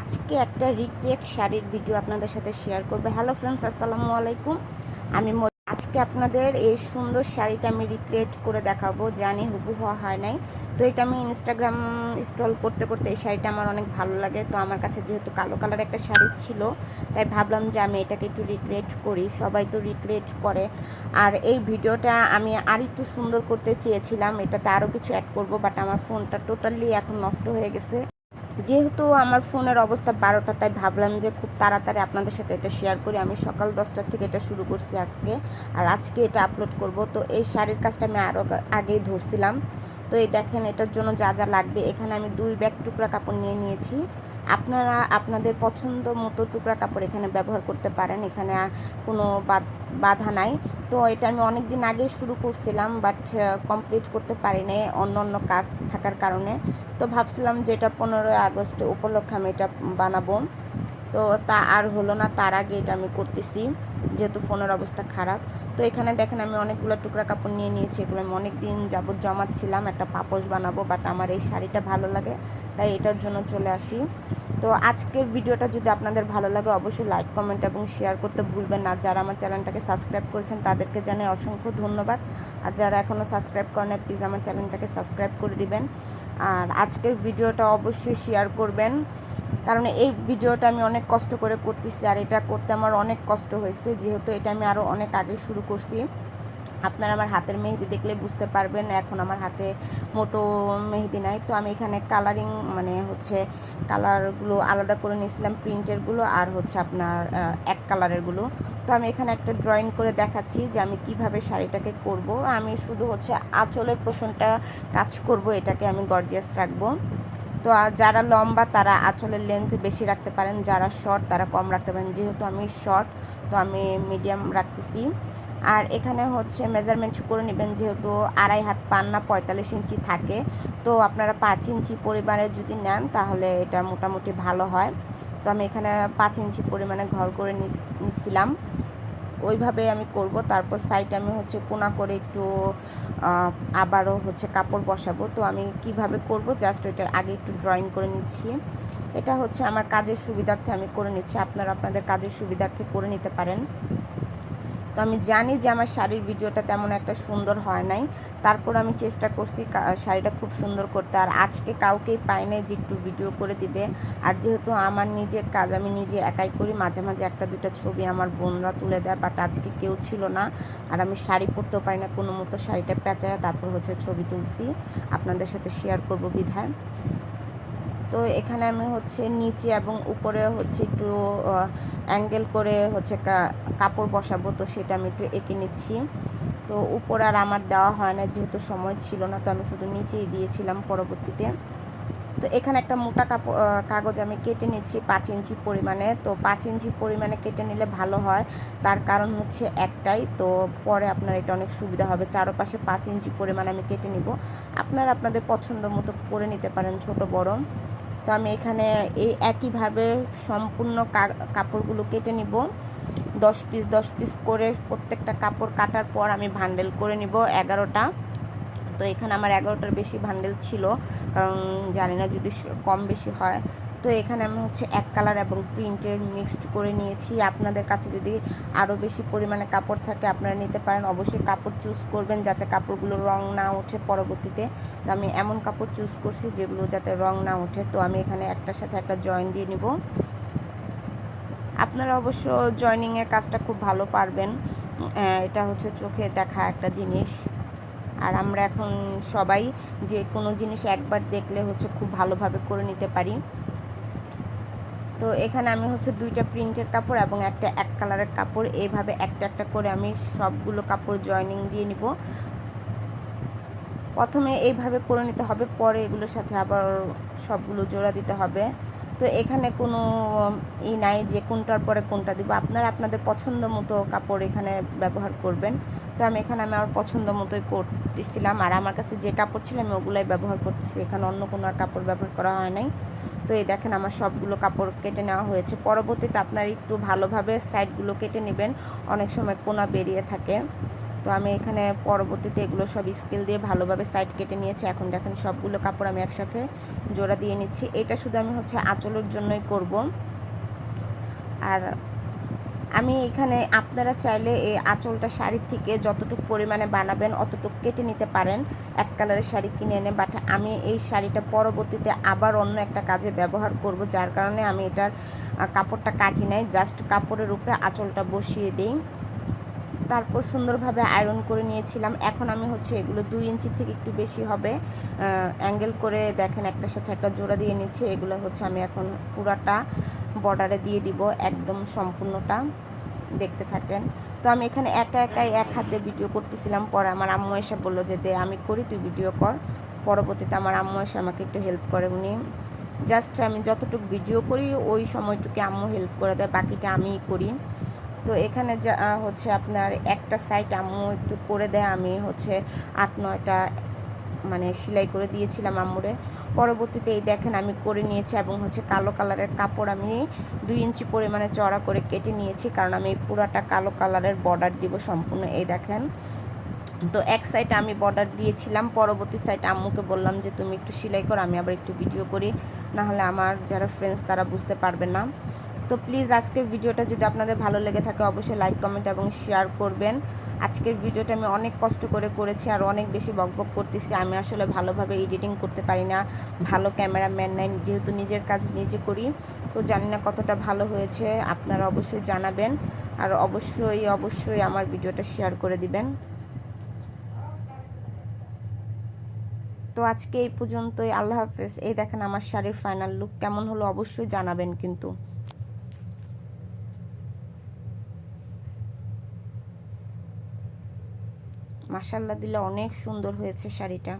আজকে একটা রিক্রিয়েট শাড়ির ভিডিও আপনাদের সাথে শেয়ার করবে। হ্যালো ফ্রেন্ডস আসসালামু আলাইকুম। আমি আজকে আপনাদের এই সুন্দর শাড়িটা আমি রিক্রিয়েট করে দেখাবো। জানি হুবু হওয়া হয় নাই। তো এটা আমি ইনস্টাগ্রাম স্টল করতে করতে এই শাড়িটা আমার অনেক ভালো লাগে। তো আমার কাছে যেহেতু কালো কালার একটা শাড়ি ছিল, তাই ভাবলাম যে আমি এটাকে একটু রিক্রিয়েট করি। সবাই তো রিক্রিয়েট করে। আর এই ভিডিওটা আমি আর একটু সুন্দর করতে চেয়েছিলাম। এটাতে আরও কিছু অ্যাড করব বাট আমার ফোনটা টোটালি এখন নষ্ট হয়ে গেছে। যেহেতু আমার ফোনের অবস্থা বারোটা, তাই ভাবলাম যে খুব তাড়াতাড়ি আপনাদের সাথে এটা শেয়ার করি। আমি সকাল দশটার থেকে এটা শুরু করছি আজকে, আর আজকে এটা আপলোড করব। তো এই শাড়ির কাজটা আমি আরও আগেই ধরছিলাম। তো এই দেখেন, এটার জন্য যা যা লাগবে, এখানে আমি দুই ব্যাগ টুকরা কাপড় নিয়ে নিয়েছি। আপনারা, আপনাদের পছন্দ মতো টুকরা কাপড় এখানে ব্যবহার করতে পারেন। এখানে কোনো বাদ- বাধা নাই। তো এটা আমি অনেক দিন আগে শুরু করছিলাম বাট কমপ্লিট করতে পারি নাই অন্য অন্য কাজ থাকার কারণে। তো ভাবছিলাম যে এটা পনেরোই আগস্ট উপলক্ষে আমি এটা বানাবো। তো তা আর হলো না, তার আগে এটা আমি করতেছি, যেহেতু ফোনের অবস্থা খারাপ। তো এখানে দেখেন আমি অনেকগুলো টুকরা কাপড় নিয়ে নিয়েছি, এগুলো আমি অনেক দিন যাবত জমাচ্ছিলাম, একটা পাপোশ বানাবো বাট আমার এই শাড়িটা ভালো লাগে, তাই এটার জন্য চলে আসি। তো আজকের ভিডিওটা যদি আপনাদের ভালো লাগে, অবশ্যই লাইক কমেন্ট এবং শেয়ার করতে ভুলবেন আর যারা আমার চ্যানেলটাকে সাবস্ক্রাইব করেছেন, তাদেরকে জানাই অসংখ্য ধন্যবাদ। আর যারা এখনও সাবস্ক্রাইব করেন প্লিজ আমার চ্যানেলটাকে সাবস্ক্রাইব করে দিবেন। আর আজকের ভিডিওটা অবশ্যই শেয়ার করবেন। কারণ এই ভিডিওটা আমি অনেক কষ্ট করে করতেছি, আর এটা করতে আমার অনেক কষ্ট হয়েছে। যেহেতু এটা আমি আরও অনেক আগে শুরু করছি। আপনারা আমার হাতের মেহেদি দেখলে বুঝতে পারবেন, এখন আমার হাতে মোটো মেহেদি নাই। তো আমি এখানে কালারিং মানে হচ্ছে কালারগুলো আলাদা করে নিয়েছিলাম প্রিন্টেরগুলো আর হচ্ছে আপনার এক কালারেরগুলো তো আমি এখানে একটা ড্রয়িং করে দেখাচ্ছি যে আমি কীভাবে শাড়িটাকে করব। আমি শুধু হচ্ছে আঁচলের পোষণটা কাজ করব, এটাকে আমি গর্জিয়াস রাখব। তো যারা লম্বা তারা আঁচলের লেন্থ বেশি রাখতে পারেন, যারা শর্ট তারা কম রাখতে পারেন। যেহেতু আমি শর্ট তো আমি মিডিয়াম রাখতেছি। আর এখানে হচ্ছে মেজারমেন্ট করে নেবেন যেহেতু আড়াই হাত পান না, পঁয়তাল্লিশ ইঞ্চি থাকে। তো আপনারা পাঁচ ইঞ্চি পরিমাণে যদি নেন তাহলে এটা মোটামুটি ভালো হয়। তো আমি এখানে পাঁচ ইঞ্চি পরিমাণে ঘর করে নিছিলাম। ওইভাবে আমি করব। তারপর সাইডে আমি হচ্ছে কোনা করে একটু আবারও হচ্ছে কাপড় বসাবো। তো আমি কীভাবে করব জাস্ট ওইটার আগে একটু ড্রয়িং করে নিচ্ছি। এটা হচ্ছে আমার কাজের সুবিধার্থে আমি করে নিচ্ছি। আপনারা আপনাদের কাজের সুবিধার্থে করে নিতে পারেন। তো আমি জানি যে আমার শাড়ির ভিডিওটা তেমন একটা সুন্দর হয় নাই। তারপর আমি চেষ্টা করছি শাড়িটা খুব সুন্দর করতে। আর আজকে কাউকেই পাই নাই যে একটু ভিডিও করে দিবে। আর যেহেতু আমার নিজের কাজ, আমি নিজে একাই করি, মাঝে মাঝে একটা দুটো ছবি আমার বোনরা তুলে দেয় বাট আজকে কেউ ছিল না। আর আমি শাড়ি পরতেও পারি না, কোনো মতো শাড়িটা পেঁচায় তারপর হচ্ছে ছবি তুলছি। আপনাদের সাথে শেয়ার করব বিধায়। তো এখানে আমি হচ্ছে নিচে এবং উপরে হচ্ছে একটু অ্যাঙ্গেল করে হচ্ছে কাপড় বসাবো, তো সেটা আমি একটু এঁকে নিচ্ছি। তো উপর আর আমার দেওয়া হয় না, যেহেতু সময় ছিল না, তো আমি শুধু নিচেই দিয়েছিলাম পরবর্তীতে। তো এখানে একটা মোটা কাপড় কাগজ আমি কেটে নিচ্ছি পাঁচ ইঞ্চি পরিমাণে। তো পাঁচ ইঞ্চি পরিমাণে কেটে নিলে ভালো হয়। তার কারণ হচ্ছে একটাই, তো পরে আপনার এটা অনেক সুবিধা হবে। চারপাশে পাঁচ ইঞ্চি পরিমাণে আমি কেটে নিব। আপনারা আপনাদের পছন্দ মতো করে নিতে পারেন, ছোট বড়। তো আমি এখানে এই একইভাবে সম্পূর্ণ কাপড়গুলো কেটে নিব। দশ পিস দশ পিস করে প্রত্যেকটা কাপড় কাটার পর আমি ভান্ডেল করে নিব এগারোটা। তো এখানে আমার এগারোটার বেশি ভান্ডেল ছিল, কারণ জানি না যদি কম বেশি হয়। তো এখানে আমি হচ্ছে এক কালার এবং প্রিন্টের মিক্সড করে নিয়েছি। আপনাদের কাছে যদি আরও বেশি পরিমাণে কাপড় থাকে আপনারা নিতে পারেন। অবশ্যই কাপড় চুজ করবেন যাতে কাপড়গুলো রং না ওঠে পরবর্তীতে। তো আমি এমন কাপড় চুজ করছি যেগুলো যাতে রং না ওঠে। তো আমি এখানে একটার সাথে একটা জয়েন দিয়ে নিব। আপনারা অবশ্য জয়নিংয়ের কাজটা খুব ভালো পারবেন। এটা হচ্ছে চোখে দেখা একটা জিনিস। আর আমরা এখন সবাই যে কোনো জিনিস একবার দেখলে হচ্ছে খুব ভালোভাবে করে নিতে পারি। তো এখানে আমি হচ্ছে দুইটা প্রিন্টের কাপড় এবং একটা এক কালারের কাপড়। এইভাবে একটা একটা করে আমি সবগুলো কাপড় জয়নিং দিয়ে নিব। প্রথমে এইভাবে করে নিতে হবে, পরে এগুলোর সাথে আবার সবগুলো জোড়া দিতে হবে। তো এখানে কোনো ই নাই যে কোনটার পরে কোনটা দিব। আপনারা আপনাদের পছন্দ মতো কাপড় এখানে ব্যবহার করবেন। তো আমি এখানে আমি আমার পছন্দ মতোই করতেছিলাম। আর আমার কাছে যে কাপড় ছিল আমি ওগুলাই ব্যবহার করতেছি। এখানে অন্য কোনো আর কাপড় ব্যবহার করা হয় নাই। তো এই দেখেন আমার সবগুলো কাপড় কেটে নেওয়া হয়েছে। পরবর্তীতে আপনারা একটু ভালোভাবে সাইডগুলো কেটে নেবেন। অনেক সময় কোনা বেরিয়ে থাকে। তো আমি এখানে পরবর্তীতে এগুলো সব স্কেল দিয়ে ভালোভাবে সাইড কেটে নিয়েছি। এখন দেখেন সবগুলো কাপড় আমি একসাথে জোড়া দিয়ে নিচ্ছি। এটা শুধু আমি হচ্ছে আঁচলের জন্যই করব। আর আমি এখানে আপনারা চাইলে এই আঁচলটা শাড়ির থেকে যতটুকু পরিমাণে বানাবেন, অতটুকু কেটে নিতে পারেন। এক কালারের শাড়ি কিনে এনে বাট আমি এই শাড়িটা পরবর্তীতে আবার অন্য একটা কাজে ব্যবহার করব, যার কারণে আমি এটার কাপড়টা কাটি নাই। জাস্ট কাপড়ের উপরে আঁচলটা বসিয়ে দিই। তারপর সুন্দরভাবে আয়রন করে নিয়েছিলাম। এখন আমি হচ্ছে এগুলো দুই ইঞ্চি থেকে একটু বেশি হবে। অ্যাঙ্গেল করে দেখেন একটার সাথে একটা জোড়া দিয়ে নিচ্ছে। এগুলো হচ্ছে আমি এখন পুরাটা বর্ডারে দিয়ে দিব একদম সম্পূর্ণটা। দেখতে থাকেন। তো আমি এখানে একা একাই এক হাত ভিডিও করতেছিলাম। পরে আমার আম্মু এসে বলল যে, দে, আমি করি, তুই ভিডিও কর। পরবর্তীতে আমার আম্মু এসে আমাকে একটু হেল্প করে উনি। জাস্ট আমি যতটুকু ভিডিও করি, ওই সময়টুকু আম্মু হেল্প করে দেয়। বাকিটা আমিই করি। তো এখানে যা হচ্ছে আপনার একটা সাইড আম্মু একটু করে দেয়। আমি হচ্ছে আট, নয়টা মানে সেলাই করে দিয়েছিলাম আম্মুরে। পরবর্তীতে এই দেখেন আমি করে নিয়েছি এবং হচ্ছে কালো কালারের কাপড় আমি দুই ইঞ্চি পরিমাণে চড়া করে কেটে নিয়েছি কারণ আমি পুরাটা কালো কালারের বর্ডার দিব সম্পূর্ণ এই দেখেন। তো এক সাইড আমি বর্ডার দিয়েছিলাম। পরবর্তী সাইড আম্মুকে বললাম যে, তুমি একটু সেলাই করো, আমি আবার একটু ভিডিও করি। নাহলে আমার যারা ফ্রেন্ডস তারা বুঝতে পারবে না। তো প্লিজ আজকের ভিডিওটা যদি আপনাদের ভালো লেগে থাকে, অবশ্যই লাইক কমেন্ট এবং শেয়ার করবেন। আজকের ভিডিওটা আমি অনেক কষ্ট করে করেছি আর অনেক বেশি বকবক করতেছি। আমি আসলে ভালোভাবে এডিটিং করতে পারি না। ভালো ক্যামেরাম্যান নাই, যেহেতু নিজের কাজ নিজে করি। তো জানি না কতটা ভালো হয়েছে, আপনারা অবশ্যই জানাবেন। আর অবশ্যই অবশ্যই আমার ভিডিওটা শেয়ার করে দিবেন। তো আজকে এই পর্যন্তই। আল্লাহ হাফেজ। এই দেখেন আমার শাড়ির ফাইনাল লুক কেমন হলো, অবশ্যই জানাবেন কিন্তু। মাসাল্লা দিলে অনেক সুন্দর হয়েছে শাড়িটা।